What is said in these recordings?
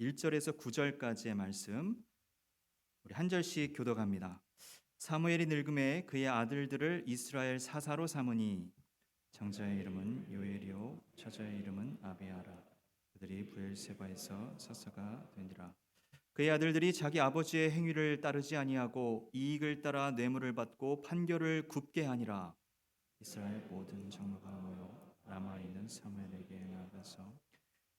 1절에서 9절까지의 말씀 우리 한 절씩 교독합니다. 사무엘이 늙음에 그의 아들들을 이스라엘 사사로 삼으니 장자의 이름은 요엘이요 처자의 이름은 아비아라. 그들이 부엘세바에서 사사가 되니라. 그의 아들들이 자기 아버지의 행위를 따르지 아니하고 이익을 따라 뇌물을 받고 판결을 굽게 하니라. 이스라엘 모든 장로가 모여 라마에 있는 사무엘에게 나가서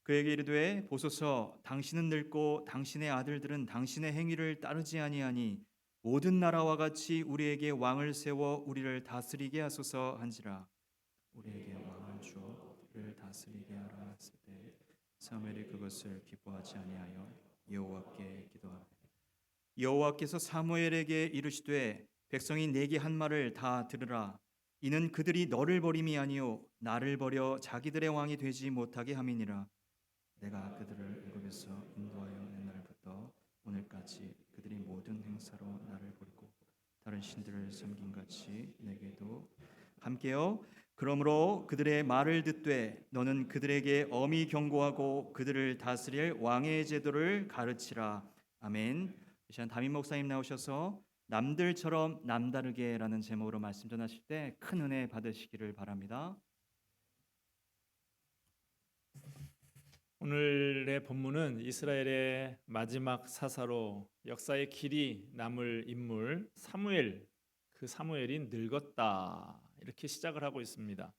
그에게 이르되 보소서 당신은 늙고 당신의 아들들은 당신의 행위를 따르지 아니하니 모든 나라와 같이 우리에게 왕을 세워 우리를 다스리게 하소서 한지라. 우리에게 왕을 주어 우리를 다스리게 하라 했을 때 사무엘이 그것을 기뻐하지 아니하여 여호와께 기도하되 여호와께서 사무엘에게 이르시되 백성이 내게 한 말을 다 들으라. 이는 그들이 너를 버림이 아니요 나를 버려 자기들의 왕이 되지 못하게 함이니라 내가 그들을 애굽에서 인도하여 낸 날부터 오늘까지 그들이 모든 행사로 나를 버리고 다른 신들을 섬긴 같이 내게도 함께요. 그러므로 그들의 말을 듣되 너는 그들에게 엄히 경고하고 그들을 다스릴 왕의 제도를 가르치라. 아멘. 이 시간 담임 목사님 나오셔서 남들처럼 남다르게라는 제목으로 말씀 전하실 때 큰 은혜 받으시기를 바랍니다. 오늘의 본문은 이스라엘의 마지막 사사로 역사의 길이 남을 인물 사무엘 그 사무엘이 늙었다 이렇게 시작을 하고 있습니다.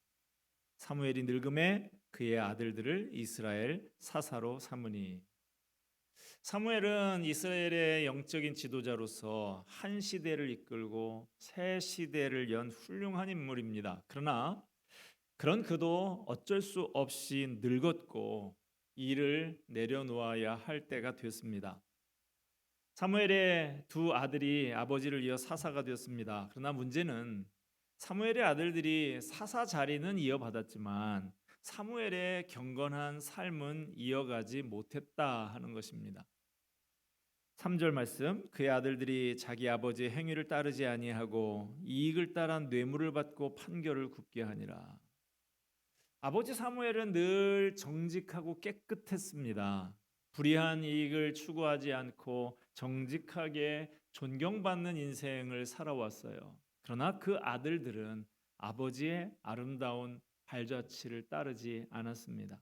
사무엘이 늙음에 그의 아들들을 이스라엘 사사로 삼으니 사무엘은 이스라엘의 영적인 지도자로서 한 시대를 이끌고 새 시대를 연 훌륭한 인물입니다. 그러나 그런 그도 어쩔 수 없이 늙었고 일을 내려놓아야 할 때가 됐습니다. 사무엘의 두 아들이 아버지를 이어 사사가 되었습니다. 그러나 문제는 사무엘의 아들들이 사사 자리는 이어받았지만 사무엘의 경건한 삶은 이어가지 못했다 하는 것입니다. 3절 말씀 그의 아들들이 자기 아버지의 행위를 따르지 아니하고 이익을 따라 뇌물을 받고 판결을 굽게 하니라. 아버지 사무엘은 늘 정직하고 깨끗했습니다. 불이한 이익을 추구하지 않고 정직하게 존경받는 인생을 살아왔어요. 그러나 그 아들들은 아버지의 아름다운 발자취를 따르지 않았습니다.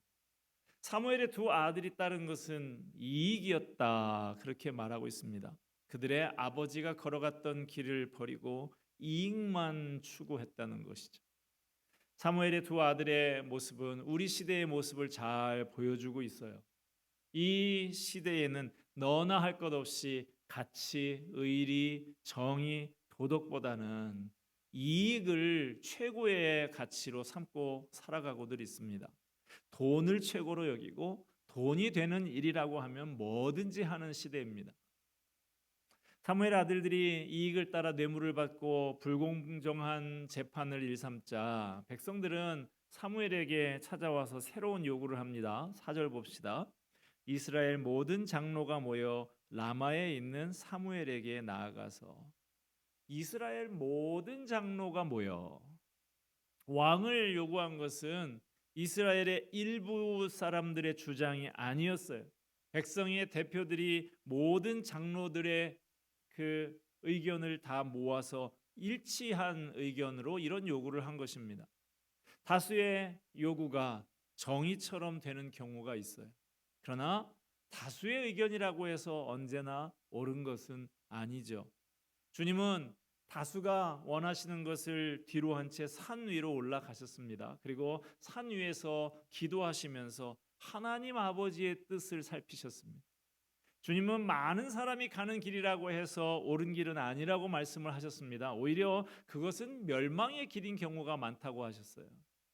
사무엘의 두 아들이 따른 것은 이익이었다. 그렇게 말하고 있습니다. 그들의 아버지가 걸어갔던 길을 버리고 이익만 추구했다는 것이죠. 사무엘의 두 아들의 모습은 우리 시대의 모습을 잘 보여주고 있어요. 이 시대에는 너나 할 것 없이 가치, 의리, 정의, 도덕보다는 이익을 최고의 가치로 삼고 살아가고들 있습니다. 돈을 최고로 여기고 돈이 되는 일이라고 하면 뭐든지 하는 시대입니다. 사무엘 아들들이 이익을 따라 뇌물을 받고 불공정한 재판을 일삼자 백성들은 사무엘에게 찾아와서 새로운 요구를 합니다. 4절 봅시다. 이스라엘 모든 장로가 모여 라마에 있는 사무엘에게 나아가서 이스라엘 모든 장로가 모여 왕을 요구한 것은 이스라엘의 일부 사람들의 주장이 아니었어요. 백성의 대표들이 모든 장로들의 그 의견을 다 모아서 일치한 의견으로 이런 요구를 한 것입니다. 다수의 요구가 정의처럼 되는 경우가 있어요. 그러나 다수의 의견이라고 해서 언제나 옳은 것은 아니죠. 주님은 다수가 원하시는 것을 뒤로 한 채 산 위로 올라가셨습니다. 그리고 산 위에서 기도하시면서 하나님 아버지의 뜻을 살피셨습니다. 주님은 많은 사람이 가는 길이라고 해서 옳은 길은 아니라고 말씀을 하셨습니다. 오히려 그것은 멸망의 길인 경우가 많다고 하셨어요.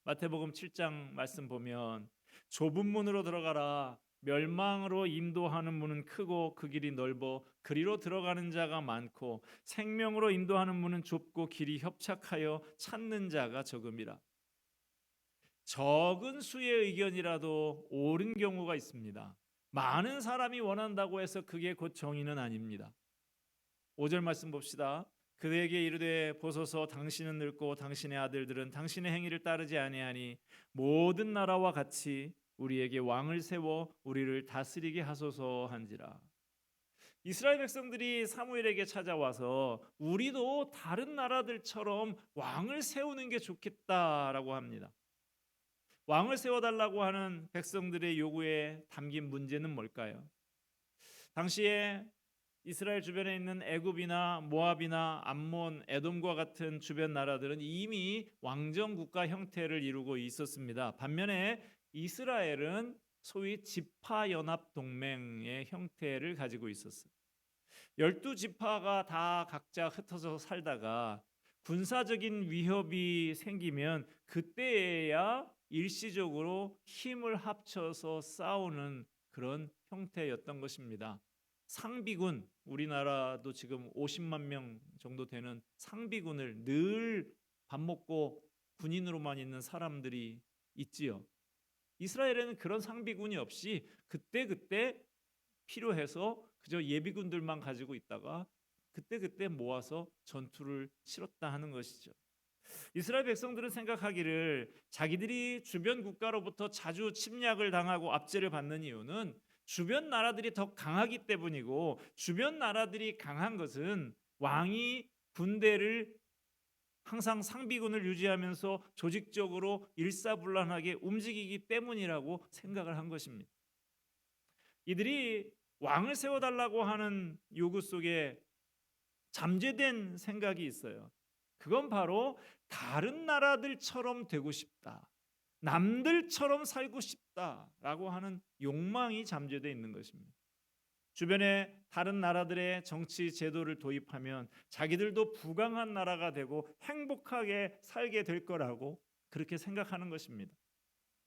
마태복음 7장 말씀 보면 좁은 문으로 들어가라. 멸망으로 인도하는 문은 크고 그 길이 넓어 그리로 들어가는 자가 많고 생명으로 인도하는 문은 좁고 길이 협착하여 찾는 자가 적음이라. 적은 수의 의견이라도 옳은 경우가 있습니다. 많은 사람이 원한다고 해서 그게 곧 정의는 아닙니다. 5절 말씀 봅시다. 그에게 이르되 보소서 당신은 늙고 당신의 아들들은 당신의 행위를 따르지 아니하니 모든 나라와 같이 우리에게 왕을 세워 우리를 다스리게 하소서 한지라. 이스라엘 백성들이 사무엘에게 찾아와서 우리도 다른 나라들처럼 왕을 세우는 게 좋겠다라고 합니다. 왕을 세워달라고 하는 백성들의 요구에 담긴 문제는 뭘까요? 당시에 이스라엘 주변에 있는 애굽이나 모압이나 암몬, 에돔과 같은 주변 나라들은 이미 왕정 국가 형태를 이루고 있었습니다. 반면에 이스라엘은 소위 지파 연합 동맹의 형태를 가지고 있었어요. 열두 지파가 다 각자 흩어져 살다가 군사적인 위협이 생기면 그때야 일시적으로 힘을 합쳐서 싸우는 그런 형태였던 것입니다. 상비군 우리나라도 지금 50만 명 정도 되는 상비군을 늘 밥 먹고 군인으로만 있는 사람들이 있지요. 이스라엘에는 그런 상비군이 없이 그때 그때 필요해서 그저 예비군들만 가지고 있다가 그때 그때 모아서 전투를 치렀다 하는 것이죠. 이스라엘 백성들은 생각하기를 자기들이 주변 국가로부터 자주 침략을 당하고 압제를 받는 이유는 주변 나라들이 더 강하기 때문이고 주변 나라들이 강한 것은 왕이 군대를 항상 상비군을 유지하면서 조직적으로 일사불란하게 움직이기 때문이라고 생각을 한 것입니다. 이들이 왕을 세워달라고 하는 요구 속에 잠재된 생각이 있어요. 그건 바로 다른 나라들처럼 되고 싶다. 남들처럼 살고 싶다라고 하는 욕망이 잠재되어 있는 것입니다. 주변에 다른 나라들의 정치 제도를 도입하면 자기들도 부강한 나라가 되고 행복하게 살게 될 거라고 그렇게 생각하는 것입니다.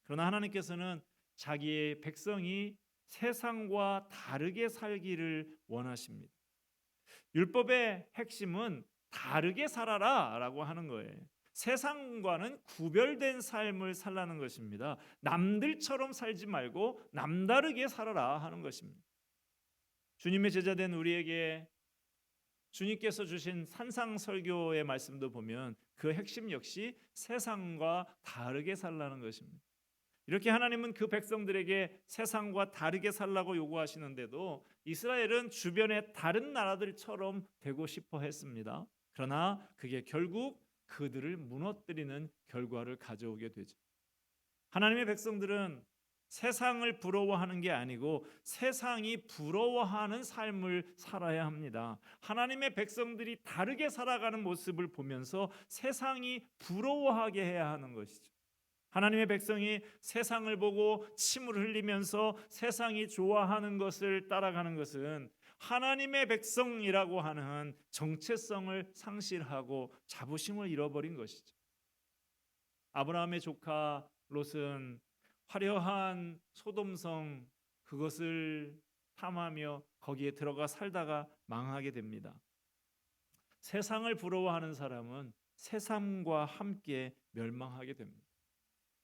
그러나 하나님께서는 자기의 백성이 세상과 다르게 살기를 원하십니다. 율법의 핵심은 다르게 살아라 라고 하는 거예요. 세상과는 구별된 삶을 살라는 것입니다. 남들처럼 살지 말고 남다르게 살아라 하는 것입니다. 주님의 제자된 우리에게 주님께서 주신 산상 설교의 말씀도 보면 그 핵심 역시 세상과 다르게 살라는 것입니다. 이렇게 하나님은 그 백성들에게 세상과 다르게 살라고 요구하시는데도 이스라엘은 주변의 다른 나라들처럼 되고 싶어 했습니다. 그러나 그게 결국 그들을 무너뜨리는 결과를 가져오게 되죠. 하나님의 백성들은 세상을 부러워하는 게 아니고 세상이 부러워하는 삶을 살아야 합니다. 하나님의 백성들이 다르게 살아가는 모습을 보면서 세상이 부러워하게 해야 하는 것이죠. 하나님의 백성이 세상을 보고 침을 흘리면서 세상이 좋아하는 것을 따라가는 것은 하나님의 백성이라고 하는 정체성을 상실하고 자부심을 잃어버린 것이죠. 아브라함의 조카 롯은 화려한 소돔성 그것을 탐하며 거기에 들어가 살다가 망하게 됩니다. 세상을 부러워하는 사람은 세상과 함께 멸망하게 됩니다.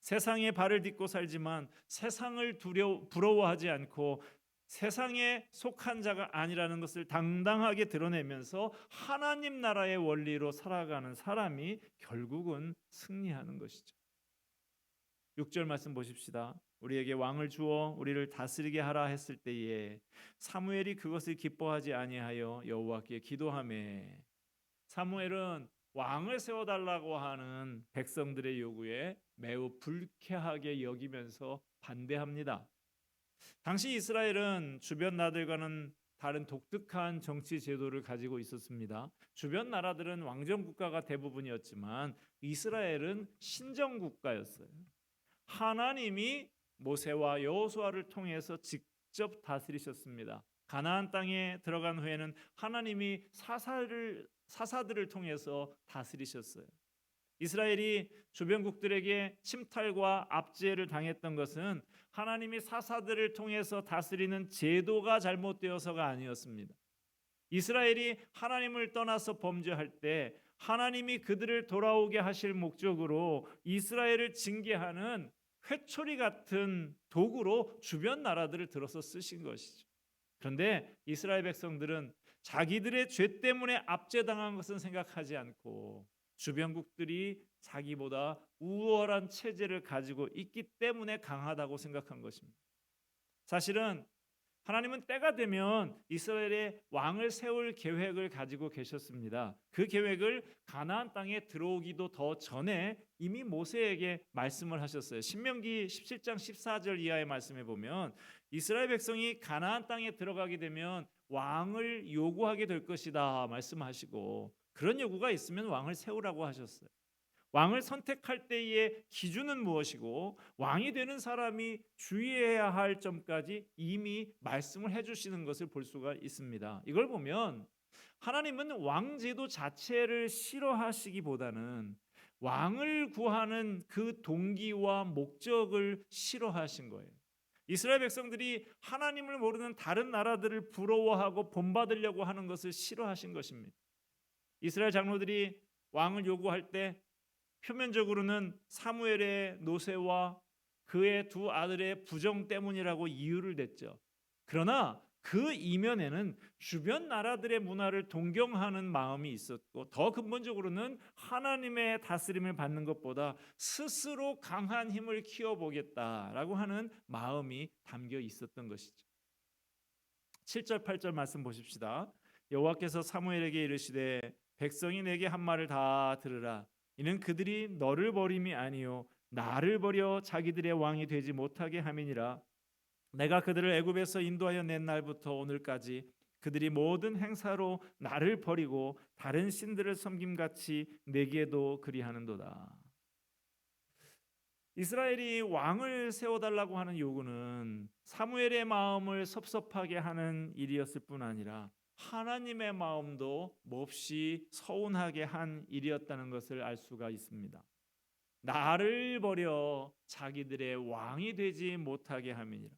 세상에 발을 딛고 살지만 세상을 두려 부러워하지 않고 세상에 속한 자가 아니라는 것을 당당하게 드러내면서 하나님 나라의 원리로 살아가는 사람이 결국은 승리하는 것이죠. 6절 말씀 보십시다. 우리에게 왕을 주어 우리를 다스리게 하라 했을 때에 사무엘이 그것을 기뻐하지 아니하여 여호와께 기도하매 사무엘은 왕을 세워 달라고 하는 백성들의 요구에 매우 불쾌하게 여기면서 반대합니다. 당시 이스라엘은 주변 나라들과는 다른 독특한 정치 제도를 가지고 있었습니다. 주변 나라들은 왕정 국가가 대부분이었지만 이스라엘은 신정 국가였어요. 하나님이 모세와 여호수아를 통해서 직접 다스리셨습니다. 가나안 땅에 들어간 후에는 하나님이 사사를 사사들을 통해서 다스리셨어요. 이스라엘이 주변국들에게 침탈과 압제를 당했던 것은 하나님이 사사들을 통해서 다스리는 제도가 잘못되어서가 아니었습니다. 이스라엘이 하나님을 떠나서 범죄할 때 하나님이 그들을 돌아오게 하실 목적으로 이스라엘을 징계하는 회초리 같은 도구로 주변 나라들을 들어서 쓰신 것이죠. 그런데 이스라엘 백성들은 자기들의 죄 때문에 압제당한 것은 생각하지 않고 주변국들이 자기보다 우월한 체제를 가지고 있기 때문에 강하다고 생각한 것입니다. 사실은 하나님은 때가 되면 이스라엘의 왕을 세울 계획을 가지고 계셨습니다. 그 계획을 가나안 땅에 들어오기도 더 전에 이미 모세에게 말씀을 하셨어요. 신명기 17장 14절 이하의 말씀에 보면 이스라엘 백성이 가나안 땅에 들어가게 되면 왕을 요구하게 될 것이다 말씀하시고 그런 요구가 있으면 왕을 세우라고 하셨어요. 왕을 선택할 때의 기준은 무엇이고 왕이 되는 사람이 주의해야 할 점까지 이미 말씀을 해주시는 것을 볼 수가 있습니다. 이걸 보면 하나님은 왕제도 자체를 싫어하시기보다는 왕을 구하는 그 동기와 목적을 싫어하신 거예요. 이스라엘 백성들이 하나님을 모르는 다른 나라들을 부러워하고 본받으려고 하는 것을 싫어하신 것입니다. 이스라엘 장로들이 왕을 요구할 때 표면적으로는 사무엘의 노세와 그의 두 아들의 부정 때문이라고 이유를 댔죠. 그러나 그 이면에는 주변 나라들의 문화를 동경하는 마음이 있었고 더 근본적으로는 하나님의 다스림을 받는 것보다 스스로 강한 힘을 키워보겠다라고 하는 마음이 담겨 있었던 것이죠. 7절 8절 말씀 보십시다. 여호와께서 사무엘에게 이르시되 백성이 내게 한 말을 다 들으라 이는 그들이 너를 버림이 아니요 나를 버려 자기들의 왕이 되지 못하게 함이니라 내가 그들을 애굽에서 인도하여 낸 날부터 오늘까지 그들이 모든 행사로 나를 버리고 다른 신들을 섬김같이 내게도 그리하는도다. 이스라엘이 왕을 세워달라고 하는 요구는 사무엘의 마음을 섭섭하게 하는 일이었을 뿐 아니라 하나님의 마음도 몹시 서운하게 한 일이었다는 것을 알 수가 있습니다. 나를 버려 자기들의 왕이 되지 못하게 함이니라.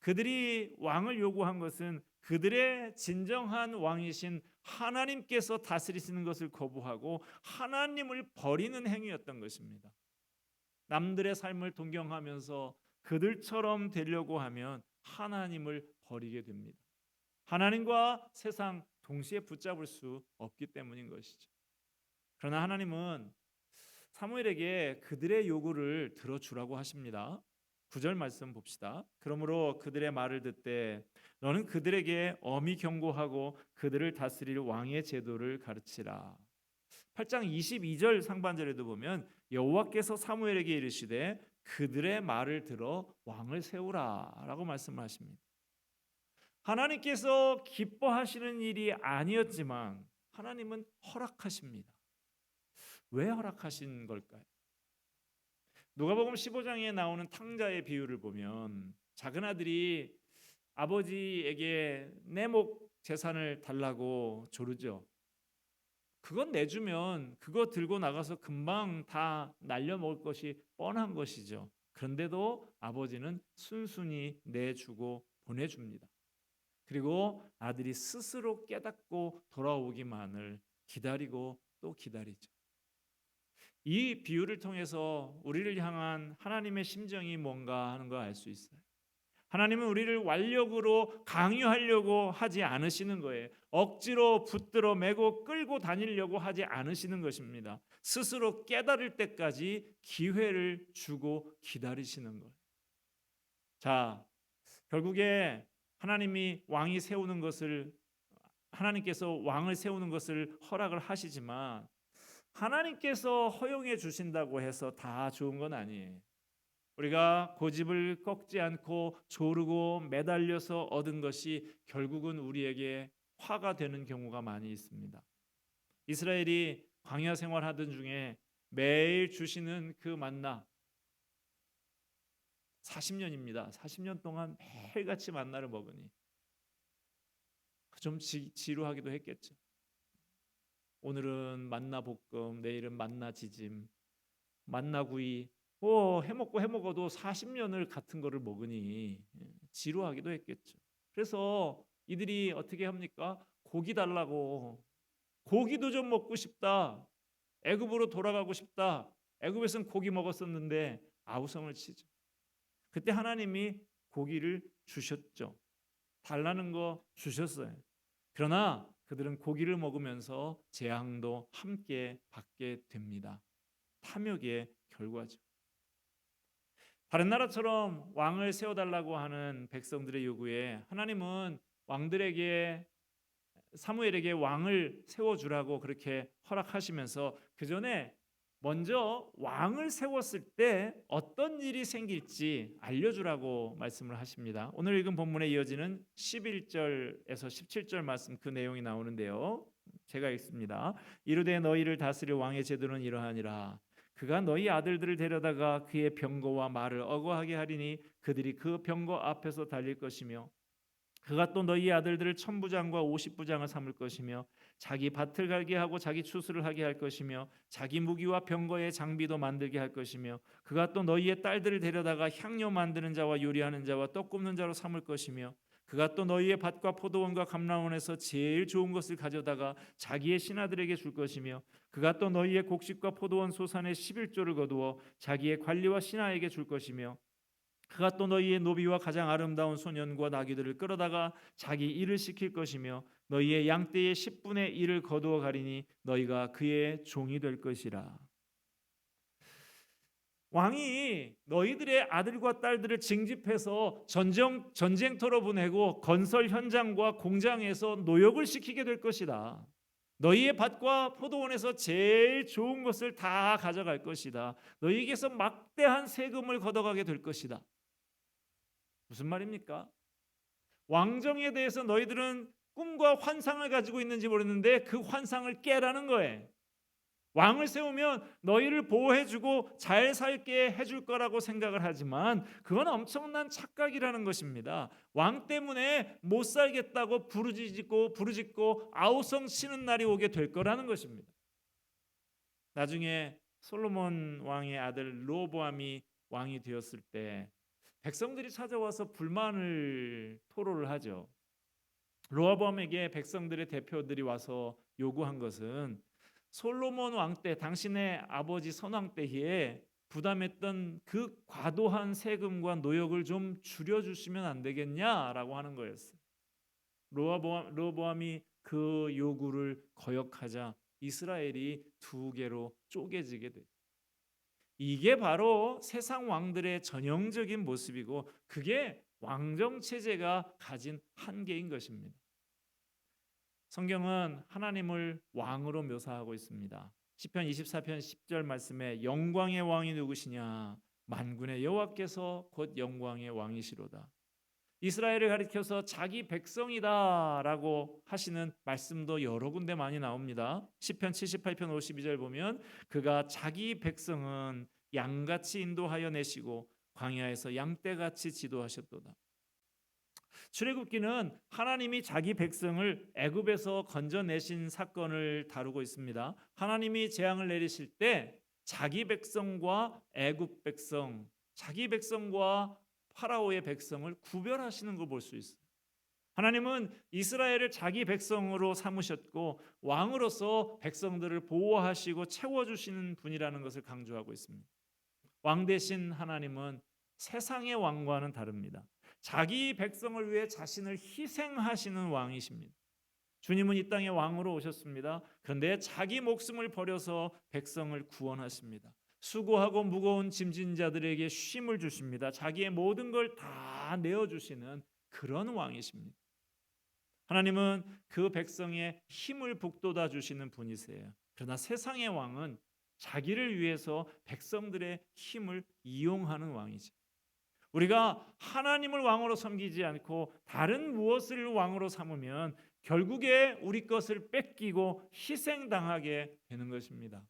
그들이 왕을 요구한 것은 그들의 진정한 왕이신 하나님께서 다스리시는 것을 거부하고 하나님을 버리는 행위였던 것입니다. 남들의 삶을 동경하면서 그들처럼 되려고 하면 하나님을 버리게 됩니다. 하나님과 세상 동시에 붙잡을 수 없기 때문인 것이죠. 그러나 하나님은 사무엘에게 그들의 요구를 들어주라고 하십니다. 9절 말씀 봅시다. 그러므로 그들의 말을 듣되 너는 그들에게 엄히 경고하고 그들을 다스릴 왕의 제도를 가르치라. 8장 22절 상반절에도 보면 여호와께서 사무엘에게 이르시되 그들의 말을 들어 왕을 세우라라고 말씀하십니다. 하나님께서 기뻐하시는 일이 아니었지만 하나님은 허락하십니다. 왜 허락하신 걸까요? 누가복음 15장에 나오는 탕자의 비유를 보면 작은 아들이 아버지에게 내 목 재산을 달라고 조르죠. 그건 내주면 그거 들고 나가서 금방 다 날려 먹을 것이 뻔한 것이죠. 그런데도 아버지는 순순히 내주고 보내줍니다. 그리고 아들이 스스로 깨닫고 돌아오기만을 기다리고 또 기다리죠. 이 비유를 통해서 우리를 향한 하나님의 심정이 뭔가 하는 걸 알 수 있어요. 하나님은 우리를 완력으로 강요하려고 하지 않으시는 거예요. 억지로 붙들어 매고 끌고 다니려고 하지 않으시는 것입니다. 스스로 깨달을 때까지 기회를 주고 기다리시는 거예요. 자, 결국에 하나님이 왕이 세우는 것을 하나님께서 왕을 세우는 것을 허락을 하시지만 하나님께서 허용해 주신다고 해서 다 좋은 건 아니에요. 우리가 고집을 꺾지 않고 조르고 매달려서 얻은 것이 결국은 우리에게 화가 되는 경우가 많이 있습니다. 이스라엘이 광야 생활하던 중에 매일 주시는 그 만나 40년입니다. 40년 동안 매일같이 만나를 먹으니 좀 지, 지루하기도 했겠죠. 오늘은 만나 볶음, 내일은 만나 지짐, 만나 구이. 뭐 해먹고 해먹어도 40년을 같은 거를 먹으니 예, 지루하기도 했겠죠. 그래서 이들이 어떻게 합니까? 고기 달라고 고기도 좀 먹고 싶다. 애굽으로 돌아가고 싶다. 애굽에서는 고기 먹었었는데 아우성을 치죠. 그때 하나님이 고기를 주셨죠. 달라는 거 주셨어요. 그러나 그들은 고기를 먹으면서 재앙도 함께 받게 됩니다. 탐욕의 결과죠. 다른 나라처럼 왕을 세워달라고 하는 백성들의 요구에 하나님은 왕들에게 사무엘에게 왕을 세워주라고 그렇게 허락하시면서 그 전에 먼저 왕을 세웠을 때 어떤 일이 생길지 알려주라고 말씀을 하십니다. 오늘 읽은 본문에 이어지는 11절에서 17절 말씀 그 내용이 나오는데요. 제가 읽습니다. 이르되 너희를 다스릴 왕의 제도는 이러하니라. 그가 너희 아들들을 데려다가 그의 병거와 말을 어거하게 하리니 그들이 그 병거 앞에서 달릴 것이며 그가 또 너희 아들들을 천부장과 오십부장을 삼을 것이며 자기 밭을 갈게 하고 자기 추수를 하게 할 것이며 자기 무기와 병거의 장비도 만들게 할 것이며 그가 또 너희의 딸들을 데려다가 향료 만드는 자와 요리하는 자와 떡 굽는 자로 삼을 것이며 그가 또 너희의 밭과 포도원과 감람원에서 제일 좋은 것을 가져다가 자기의 신하들에게 줄 것이며 그가 또 너희의 곡식과 포도원 소산의 11조를 거두어 자기의 관리와 신하에게 줄 것이며 그가 또 너희의 노비와 가장 아름다운 소년과 나귀들을 끌어다가 자기 일을 시킬 것이며 너희의 양떼의 10분의 1을 거두어 가리니 너희가 그의 종이 될 것이라. 왕이 너희들의 아들과 딸들을 징집해서 전쟁 전쟁터로 보내고 건설 현장과 공장에서 노역을 시키게 될 것이다. 너희의 밭과 포도원에서 제일 좋은 것을 다 가져갈 것이다. 너희에게서 막대한 세금을 걷어가게 될 것이다. 무슨 말입니까? 왕정에 대해서 너희들은 꿈과 환상을 가지고 있는지 모르는데 그 환상을 깨라는 거예요. 왕을 세우면 너희를 보호해주고 잘 살게 해줄 거라고 생각을 하지만 그건 엄청난 착각이라는 것입니다. 왕 때문에 못 살겠다고 부르짖고 부르짖고 아우성 치는 날이 오게 될 거라는 것입니다. 나중에 솔로몬 왕의 아들 로보암이 왕이 되었을 때 백성들이 찾아와서 불만을 토로를 하죠. 로아범에게 백성들의 대표들이 와서 요구한 것은 솔로몬 왕 때 당신의 아버지 선왕 때에 부담했던 그 과도한 세금과 노역을 좀 줄여 주시면 안 되겠냐라고 하는 거였어요. 로아보암, 로보암이 그 요구를 거역하자 이스라엘이 두 개로 쪼개지게 돼. 이게 바로 세상 왕들의 전형적인 모습이고 그게 왕정 체제가 가진 한계인 것입니다. 성경은 하나님을 왕으로 묘사하고 있습니다. 시편 24편 10절 말씀에 영광의 왕이 누구시냐? 만군의 여호와께서 곧 영광의 왕이시로다. 이스라엘을 가리켜서 자기 백성이다라고 하시는 말씀도 여러 군데 많이 나옵니다. 시편 78편 52절 보면 그가 자기 백성은 양같이 인도하여 내시고 광야에서 양떼같이 지도하셨도다. 출애굽기는 하나님이 자기 백성을 애굽에서 건져내신 사건을 다루고 있습니다. 하나님이 재앙을 내리실 때 자기 백성과 애굽 백성, 자기 백성과 파라오의 백성을 구별하시는 걸 볼 수 있어요. 하나님은 이스라엘을 자기 백성으로 삼으셨고 왕으로서 백성들을 보호하시고 채워주시는 분이라는 것을 강조하고 있습니다. 왕 대신 하나님은 세상의 왕과는 다릅니다. 자기 백성을 위해 자신을 희생하시는 왕이십니다. 주님은 이 땅에 왕으로 오셨습니다. 그런데 자기 목숨을 버려서 백성을 구원하십니다. 수고하고 무거운 짐진 자들에게 쉼을 주십니다. 자기의 모든 걸 다 내어 주시는 그런 왕이십니다. 하나님은 그 백성의 힘을 북돋아 주시는 분이세요. 그러나 세상의 왕은 자기를 위해서 백성들의 힘을 이용하는 왕이죠. 우리가 하나님을 왕으로 섬기지 않고 다른 무엇을 왕으로 삼으면 결국에 우리 것을 뺏기고 희생당하게 되는 것입니다.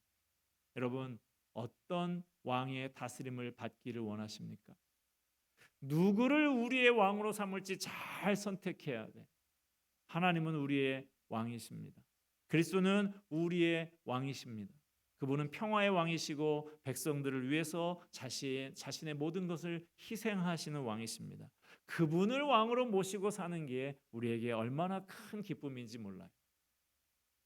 여러분, 어떤 왕의 다스림을 받기를 원하십니까? 누구를 우리의 왕으로 삼을지 잘 선택해야 돼. 하나님은 우리의 왕이십니다. 그리스도는 우리의 왕이십니다. 그분은 평화의 왕이시고 백성들을 위해서 자신, 자신의 모든 것을 희생하시는 왕이십니다. 그분을 왕으로 모시고 사는 게 우리에게 얼마나 큰 기쁨인지 몰라요.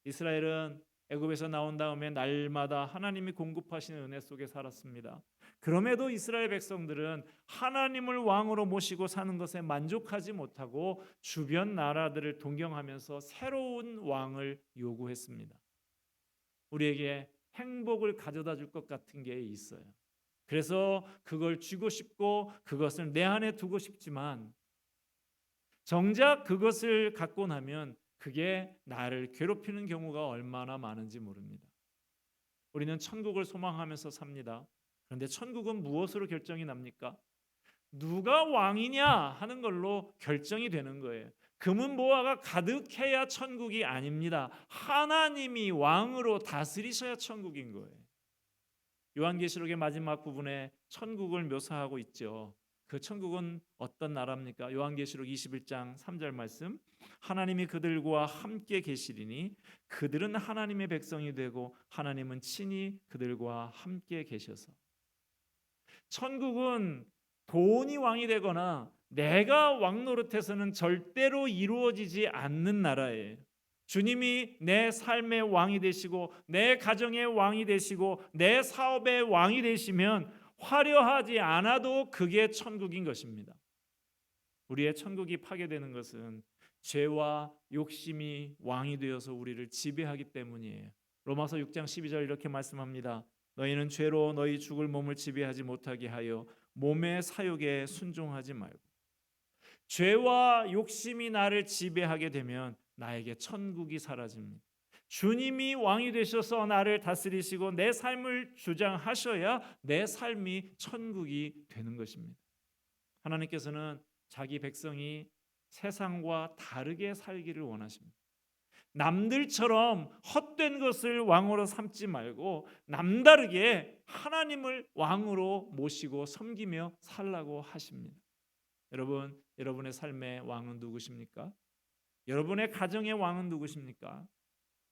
이스라엘은 애굽에서 나온 다음에 날마다 하나님이 공급하시는 은혜 속에 살았습니다. 그럼에도 이스라엘 백성들은 하나님을 왕으로 모시고 사는 것에 만족하지 못하고 주변 나라들을 동경하면서 새로운 왕을 요구했습니다. 우리에게 행복을 가져다 줄 것 같은 게 있어요. 그래서 그걸 쥐고 싶고 그것을 내 안에 두고 싶지만 정작 그것을 갖고 나면 그게 나를 괴롭히는 경우가 얼마나 많은지 모릅니다. 우리는 천국을 소망하면서 삽니다. 그런데 천국은 무엇으로 결정이 납니까? 누가 왕이냐 하는 걸로 결정이 되는 거예요. 금은 보화가 가득해야 천국이 아닙니다. 하나님이 왕으로 다스리셔야 천국인 거예요. 요한계시록의 마지막 부분에 천국을 묘사하고 있죠. 그 천국은 어떤 나라입니까? 요한계시록 21장 3절 말씀. 하나님이 그들과 함께 계시리니 그들은 하나님의 백성이 되고 하나님은 친히 그들과 함께 계셔서. 천국은 돈이 왕이 되거나 내가 왕 노릇해서는 절대로 이루어지지 않는 나라예요. 주님이 내 삶의 왕이 되시고 내 가정의 왕이 되시고 내 사업의 왕이 되시면 화려하지 않아도 그게 천국인 것입니다. 우리의 천국이 파괴되는 것은 죄와 욕심이 왕이 되어서 우리를 지배하기 때문이에요. 로마서 6장 12절 이렇게 말씀합니다. 너희는 죄로 너희 죽을 몸을 지배하지 못하게 하여 몸의 사욕에 순종하지 말고 죄와 욕심이 나를 지배하게 되면 나에게 천국이 사라집니다. 주님이 왕이 되셔서 나를 다스리시고 내 삶을 주장하셔야 내 삶이 천국이 되는 것입니다. 하나님께서는 자기 백성이 세상과 다르게 살기를 원하십니다. 남들처럼 헛된 것을 왕으로 삼지 말고 남다르게 하나님을 왕으로 모시고 섬기며 살라고 하십니다. 여러분, 여러분의 삶의 왕은 누구십니까? 여러분의 가정의 왕은 누구십니까?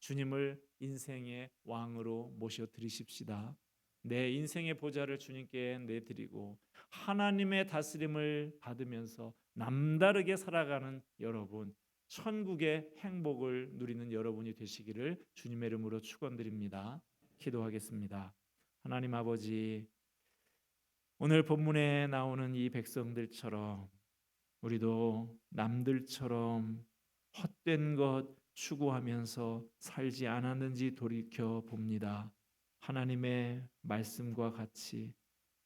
주님을 인생의 왕으로 모셔 드리십시다. 내 인생의 보좌를 주님께 내드리고 하나님의 다스림을 받으면서 남다르게 살아가는 여러분, 천국의 행복을 누리는 여러분이 되시기를 주님의 이름으로 축원드립니다. 기도하겠습니다. 하나님 아버지, 오늘 본문에 나오는 이 백성들처럼 우리도 남들처럼 헛된 것 추구하면서 살지 않았는지 돌이켜 봅니다. 하나님의 말씀과 같이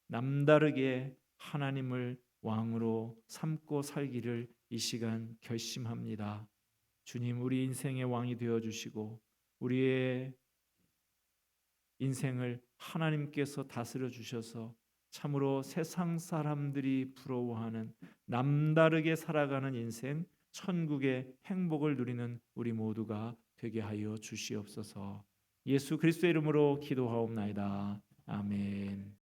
남다르게 하나님을 왕으로 삼고 살기를 이 시간 결심합니다. 주님, 우리 인생의 왕이 되어 주시고 우리의 인생을 하나님께서 다스려 주셔서 참으로 세상 사람들이 부러워하는 남다르게 살아가는 인생, 천국의 행복을 누리는 우리 모두가 되게 하여 주시옵소서. 예수 그리스도의 이름으로 기도하옵나이다. 아멘.